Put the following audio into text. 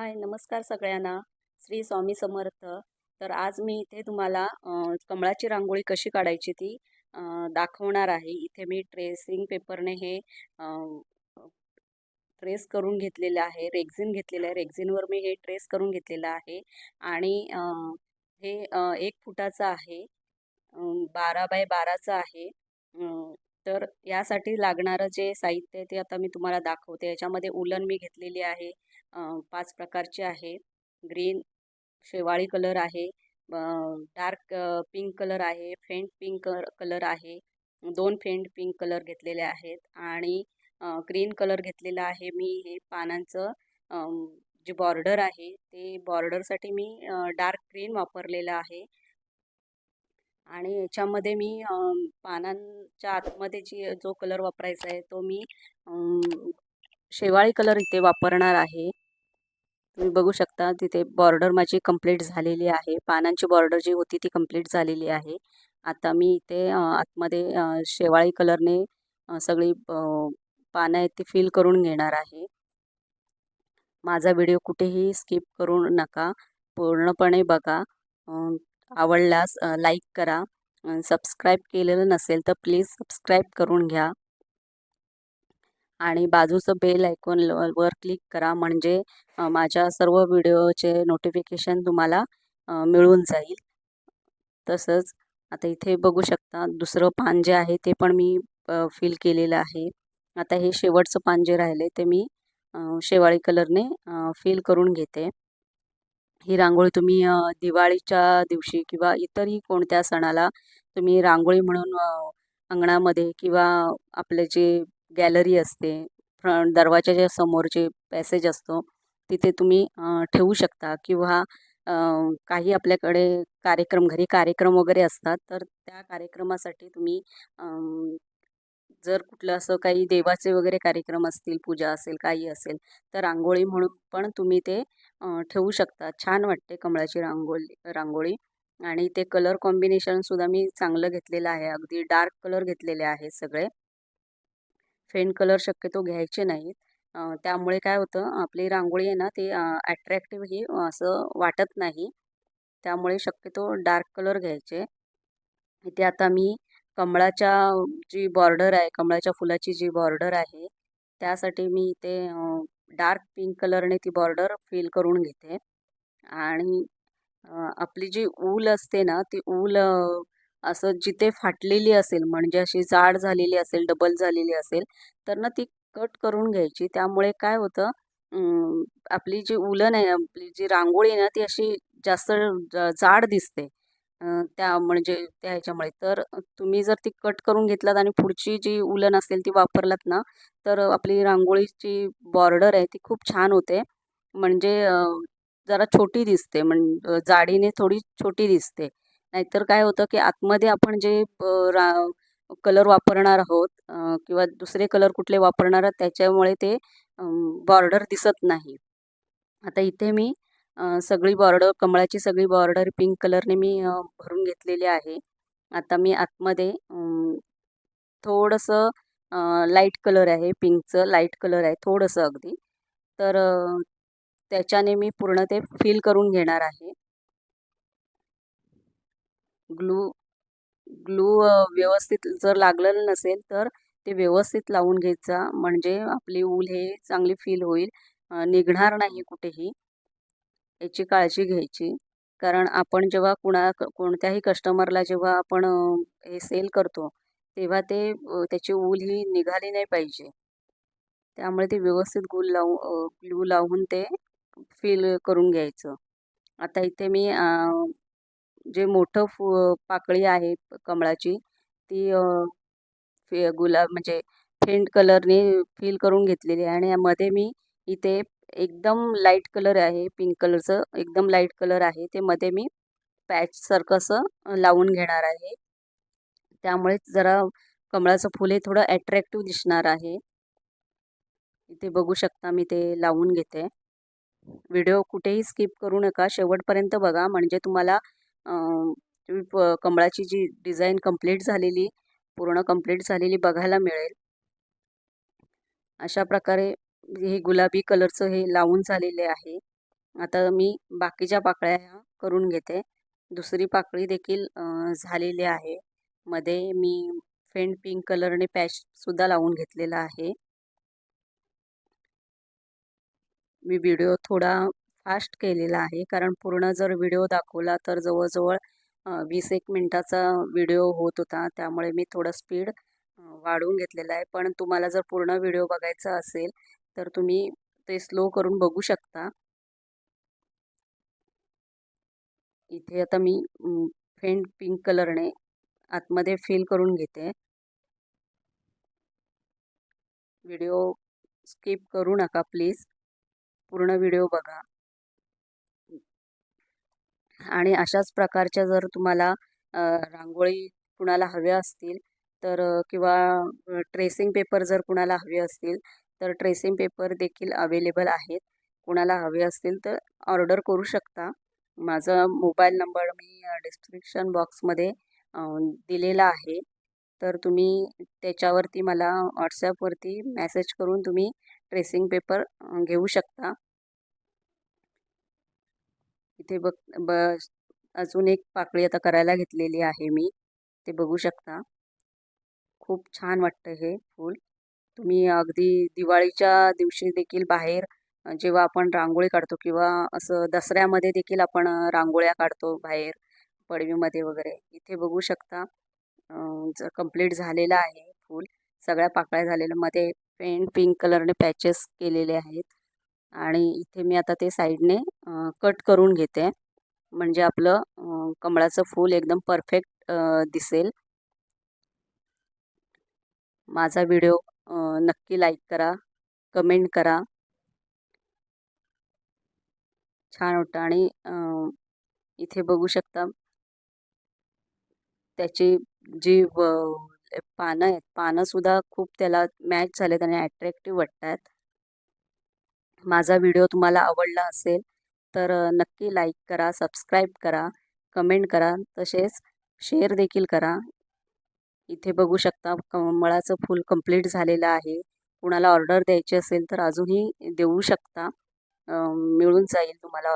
हाय नमस्कार सगळ्यांना. श्री स्वामी समर्थ. तर आज मी इथे तुम्हाला कमळाची रांगोळी कशी काढायची ती दाखवणार आहे. इथे मी ट्रेसिंग पेपरने हे ट्रेस करून घेतलेलं आहे. रेग्झिन घेतलेलं आहे. रेक्झिनवर मी हे ट्रेस करून घेतलेलं आहे. आणि हे एक फुटाचं आहे. बारा बाय बाराचं आहे. तर यासाठी लागणारं जे साहित्य आहे ते आता मी तुम्हाला दाखवते. याच्यामध्ये उलन मी घेतलेली आहे. पाच प्रकारचे आहे. ग्रीन शेवाळी कलर आहे. डार्क पिंक कलर आहे. फेंट पिंक कलर आहे. दोन फेंट पिंक कलर घेतलेले आहेत. आणि ग्रीन कलर घेतलेला आहे मी हे पानांचं. जी जे बॉर्डर आहे ते बॉर्डरसाठी मी डार्क ग्रीन वापरलेलं आहे. आणि याच्यामध्ये मी पानांच्या आतमध्ये जी जो कलर वापरायचा आहे तो मी शेवाळी कलर इथे वापरणार आहे. तुम्ही बघू शकता तिथे बॉर्डर माझी कंप्लीट झालेली आहे. पानांची बॉर्डर जी होती ती कंप्लीट झालेली आहे. आता मी इथे आतमध्ये शेवाळी कलरने सगळी पानं आहेत ती फिल करून घेणार आहे. माझा व्हिडिओ कुठेही स्किप करू नका. पूर्णपणे बघा. आवडलास आवडल्यास लाईक करा. सबस्क्राईब केलेलं नसेल तर प्लीज सबस्क्राईब करून घ्या. आणि बाजूचं बेल ऐकून वर क्लिक करा. म्हणजे माझ्या सर्व व्हिडिओचे नोटिफिकेशन तुम्हाला मिळून जाईल. तसंच आता इथे बघू शकता दुसरं पान जे आहे ते पण मी फिल केलेलं आहे. आता हे शेवटचं पान जे राहिले ते मी शेवाळी कलरने फिल करून घेते. ही रांगोळी तुम्ही दिवाळीच्या दिवशी किंवा इतरही कोणत्या सणाला तुम्ही रांगोळी म्हणून अंगणामध्ये किंवा आपले जे गॅलरी असते फ्रंट दरवाजाच्या समोर जे पॅसेज असतो तिथे तुम्ही ठेवू शकता किंवा काही आपल्याकडे कार्यक्रम घरी कार्यक्रम वगैरे असतात तर त्या कार्यक्रमासाठी तुम्ही जर कुठलं असं काही देवाचे वगैरे कार्यक्रम असतील पूजा असेल काही असेल तर रांगोळी म्हणून पण तुम्ही ते ठेवू शकता. छान वाटते कमळाची रांगोळी रांगोळी. आणि ते कलर कॉम्बिनेशनसुद्धा मी चांगलं घेतलेलं आहे. अगदी डार्क कलर घेतलेले आहेत सगळे. फेंट कलर शक्यतो घ्यायचे नाहीत. त्यामुळे काय होतं आपली रांगोळी आहे ना ती अट्रॅक्टिव्ह ही असं वाटत नाही. त्यामुळे शक्यतो डार्क कलर घ्यायचे. इथे आता मी कमळाच्या जी बॉर्डर आहे कमळाच्या फुलाची जी बॉर्डर आहे त्यासाठी मी इथे डार्क पिंक कलरने ती बॉर्डर फिल करून घेते. आणि आपली जी ऊल असते ना ती ऊल असं जिथे फाटलेली असेल म्हणजे अशी जाड झालेली असेल डबल झालेली असेल तर ना ती कट करून घ्यायची. त्यामुळे काय होतं आपली जी उलन आहे आपली जी रांगोळी आहे ना ती अशी जास्त जाड दिसते. त्या म्हणजे त्या ह्याच्यामुळे. तर तुम्ही जर ती कट करून घेतलात आणि पुढची जी उलन असेल ती वापरलात ना तर आपली रांगोळीची बॉर्डर आहे ती खूप छान होते. म्हणजे जरा छोटी दिसते म्हण जाडीने थोडी छोटी दिसते. नाहीतर काय होतं की आतमध्ये आपण जे रा कलर वापरणार आहोत किंवा दुसरे कलर कुठले वापरणार आहोत त्याच्यामुळे ते बॉर्डर दिसत नाही. आता इथे मी सगळी बॉर्डर कमळाची सगळी बॉर्डर पिंक कलरने मी भरून घेतलेली आहे. आता मी आतमध्ये थोडंसं लाइट कलर आहे पिंकचं लाइट कलर आहे थोडंसं अगदी. तर त्याच्याने मी पूर्ण ते फिल करून घेणार आहे. ग्लू ग्लू व्यवस्थित जर लागलेलं नसेल तर ते व्यवस्थित लावून घ्यायचा. म्हणजे आपली ऊल हे चांगली फील होईल. निघणार नाही कुठेही. याची काळजी घ्यायची. कारण आपण जेव्हा कुणा कोणत्याही कस्टमरला जेव्हा आपण हे सेल करतो तेव्हा ते त्याची ऊल ही निघाली नाही पाहिजे. त्यामुळे ते व्यवस्थित गुल लावून ग्लू लावून ते फील करून घ्यायचं. आता इथे मी जे मोठं फु पाकळी आहे कमळाची ती फे गुलाब म्हणजे फेंट कलरने फिल करून घेतलेली आहे. आणि यामध्ये मी इथे एकदम लाइट कलर आहे पिंक कलरचं एकदम लाइट कलर आहे. ते मध्ये मी पॅचसारखं असं लावून घेणार आहे. त्यामुळे जरा कमळाचं फुल हे थोडं ॲट्रॅक्टिव्ह दिसणार आहे. इथे बघू शकता मी ते लावून घेते. व्हिडिओ कुठेही स्किप करू नका. शेवटपर्यंत बघा. म्हणजे तुम्हाला कमळाची जी डिझाईन कंप्लीट झालेली पूर्ण कंप्लीट झालेली बघायला मिळेल. अशा प्रकारे हे गुलाबी कलरचं हे लावून झालेले आहे. आता मी बाकीच्या पाकळ्या ह्या करून घेते. दुसरी पाकळी देखील झालेली आहे. मध्ये मी फेंट पिंक कलरने पॅचसुद्धा लावून घेतलेला आहे. मी व्हिडिओ थोडा फास्ट केलेला आहे. कारण पूर्ण जर व्हिडिओ दाखवला तर जवळजवळ वीस एक मिनटाचा व्हिडिओ होत होता. त्यामुळे मी थोडं स्पीड वाढवून घेतलेला आहे. पण तुम्हाला जर पूर्ण व्हिडिओ बघायचा असेल तर तुम्ही ते स्लो करून बघू शकता. इथे आता मी फेंट पिंक कलरने आतमध्ये फिल करून घेते. व्हिडिओ स्किप करू नका प्लीज पूर्ण व्हिडिओ बघा. आणि अशाच प्रकारच्या जर तुम्हाला रांगोळी कुणाला हव्या असतील तर किंवा ट्रेसिंग पेपर जर कुणाला हवे असतील तर ट्रेसिंग पेपर देखील अवेलेबल आहेत. कुणाला हवे असतील तर ऑर्डर करू शकता. माझा मोबाईल नंबर मी डिस्क्रिप्शन बॉक्समध्ये दिलेला आहे. तर तुम्ही त्याच्यावरती मला व्हॉट्सॲपवरती मेसेज करून तुम्ही ट्रेसिंग पेपर घेऊ शकता. इथे बघ ब अजून एक पाकळी आता करायला घेतलेली आहे मी. ते बघू शकता. खूप छान वाटतं हे फूल. तुम्ही अगदी दिवाळीच्या दिवशी देखील बाहेर जेव्हा आपण रांगोळी काढतो किंवा असं दसऱ्यामध्ये देखील आपण रांगोळ्या काढतो बाहेर पडवीमध्ये वगैरे इथे बघू शकता कंप्लीट झालेलं आहे फूल सगळ्या पाकळ्या झालेल्या मध्ये पेंट पिंक कलरने पॅचेस केलेले आहेत. आणि इथे मी आता ते साईडने कट करून घेते. म्हणजे आपलं कमळाचं फूल एकदम परफेक्ट दिसेल. माझा व्हिडिओ नक्की लाईक करा कमेंट करा. छान होतं आणि इथे बघू शकता. त्याची जी पानं आहेत पानंसुद्धा खूप त्याला मॅच झालेत आणि ॲट्रॅक्टिव्ह वाटतात. माझा व्हिडिओ तुम्हाला आवडला असेल तर नक्की लाईक करा सबस्क्राईब करा कमेंट करा तसेच शेअर देखील करा. इथे बघू शकता कमळाचं फूल कंप्लीट झालेलं आहे. कुणाला ऑर्डर द्यायची असेल तर अजूनही देऊ शकता. मिळून जाईल तुम्हाला